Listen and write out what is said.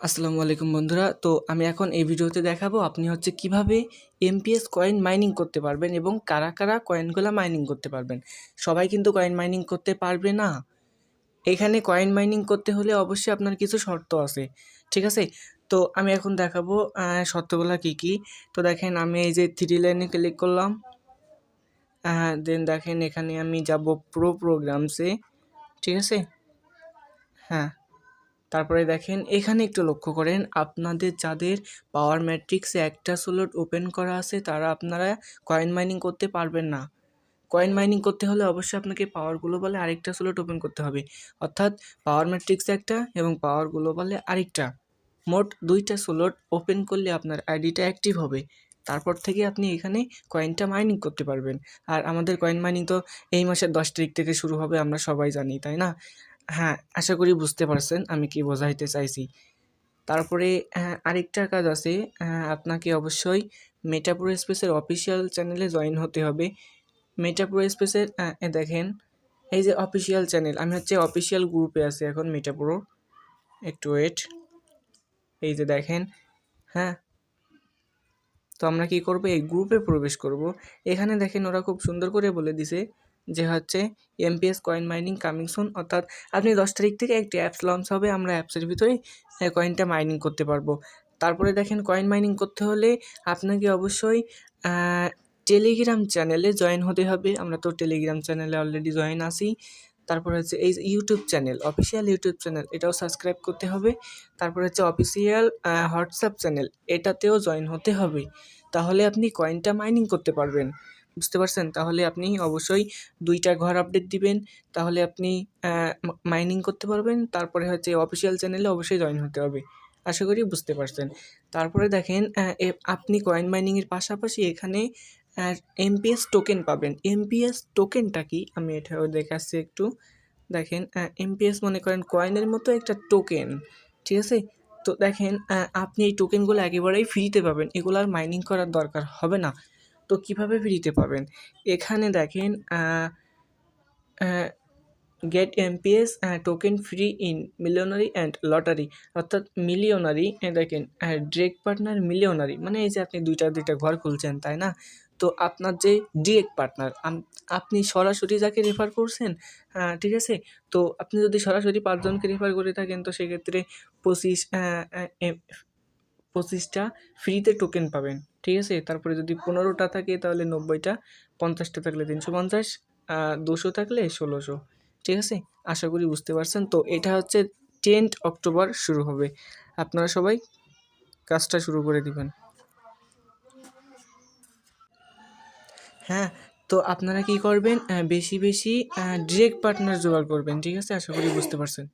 আসসালামু আলাইকুম বন্ধুরা। তো আমি এখন এই ভিডিওতে দেখাবো আপনি হচ্ছে কীভাবে এমপিএস কয়েন মাইনিং করতে পারবেন এবং কারা কারা কয়েনগুলো মাইনিং করতে পারবেন। সবাই কিন্তু কয়েন মাইনিং করতে পারবে না। এখানে কয়েন মাইনিং করতে হলে অবশ্যই আপনার কিছু শর্ত আছে, ঠিক আছে? তো আমি এখন দেখাবো শর্তগুলো কী কী? তো দেখেন আমি এই যে থ্রি লাইনে ক্লিক করলাম। দেন দেখেন এখানে আমি যাব প্রো প্রোগ্রামসে ঠিক আছে? হ্যাঁ। তারপরে দেখেন, এখানে একটু লক্ষ্য করেন, আপনাদের যাদের পাওয়ার ম্যাট্রিক্সে একটা স্লট ওপেন করা আছে, তারা আপনারা কয়েন মাইনিং করতে পারবেন না। কয়েন মাইনিং করতে হলে অবশ্যই আপনাকে পাওয়ার গ্লোবালে আরেকটা স্লট ওপেন করতে হবে। অর্থাৎ পাওয়ার ম্যাট্রিক্সে একটা এবং পাওয়ার গ্লোবালে আরেকটা। মোট দুইটা স্লট ওপেন করলে আপনার আইডিটা অ্যাক্টিভ হবে। তারপর থেকে আপনি এখানে কয়েনটা মাইনিং করতে পারবেন। আর আমাদের কয়েন মাইনিং তো এই মাসের দশ তারিখ থেকে শুরু হবে, আমরা সবাই জানি, তাই না? হ্যাঁ আশা করি বুঝতে পারছেন আমি কি বোঝাইতে চাইছি। তারপরে আহ, আরেকটা কাজ আছে। আহ, আপনাকে অবশ্যই মেটাপুর স্পেসের অফিসিয়াল চ্যানেলে জয়েন হতে হবে। মেটাপুর স্পেসের আহ, দেখেন এই যে অফিসিয়াল চ্যানেল আমি হচ্ছে অফিসিয়াল গ্রুপে আছি এখন মেটাপুরো একটু ওয়েট এই যে দেখেন হ্যাঁ। তো আমরা কি করব? এই গ্রুপে প্রবেশ করব। এখানে দেখেন ওরা খুব সুন্দর করে বলে দিছে যে হচ্ছে MPS coin mining coming soon অর্থাৎ আপনি দশ তারিখ থেকে একটি অ্যাপস লঞ্চ হবে, আমরা অ্যাপসের ভিতরে কয়েনটা মাইনিং করতে পারব। তারপরে দেখেন কয়েন মাইনিং করতে হলে আপনাকে অবশ্যই টেলিগ্রাম চ্যানেলে জয়েন হতে হবে। আমরা তো টেলিগ্রাম চ্যানেলে অলরেডি জয়েন আছি। তারপরে হচ্ছে এই YouTube channel official YouTube channel এটাও সাবস্ক্রাইব করতে হবে। তারপরে হচ্ছে অফিসিয়াল হোয়াটসঅ্যাপ চ্যানেল এটাতেও জয়েন হতে হবে। তাহলে আপনি কয়েনটা মাইনিং করতে পারবেন। বুঝতে পারছেন? তাহলে আপনি অবশ্যই দুইটা ঘর আপডেট দিবেন। তাহলে আপনি মাইনিং করতে পারবেন। তারপরে হচ্ছে অফিসিয়াল চ্যানেলে অবশ্যই জয়েন হতে হবে। আশা করি বুঝতে পারছেন। তারপরে দেখেন আপনি কয়েন মাইনিংয়ের পাশাপাশি এখানে এমপিএস টোকেন পাবেন। এমপিএস টোকেনটা কি? আমি এটাও দেখাচ্ছি একটু। দেখেন এমপিএস মনে করেন কয়েনের মতো একটা টোকেন ঠিক আছে? তো দেখেন আপনি এই টোকেনগুলো একেবারেই ফ্রিতে পাবেন। এগুলো আর মাইনিং করার দরকার হবে না। তো কীভাবে ফ্রিতে পাবেন? এখানে দেখেন get MPS token free in millionaire and lottery অর্থাৎ মিলিয়নারি দেখেন ড্রেক পার্টনার মিলিয়নারি মানে এই যে আপনি দুইটা দুইটা ঘর খুলছেন, তাই না? তো আপনার যে ডিরেক্ট পার্টনার আপনি সরাসরি যাকে রেফার করছেন ঠিক আছে? তো আপনি যদি সরাসরি পাঁচজনকে রেফার করে থাকেন, তো সেক্ষেত্রে পঁচিশ পঁচিশটা ফ্রিতে টোকেন পাবেন, ঠিক আছে? তারপরে যদি পনেরোটা থাকে তাহলে নব্বইটা, পঞ্চাশটা থাকলে তিনশো পঞ্চাশ দুশো থাকলে ষোলোশো, ঠিক আছে? আশা করি বুঝতে পারছেন। তো এটা হচ্ছে টেন্থ অক্টোবর শুরু হবে। আপনারা সবাই কাজটা শুরু করে দিবেন। হ্যাঁ তো আপনারা কি করবেন? বেশি বেশি ডিরেক্ট পার্টনার জোগাড় করবেন, ঠিক আছে? আশা করি বুঝতে পারছেন।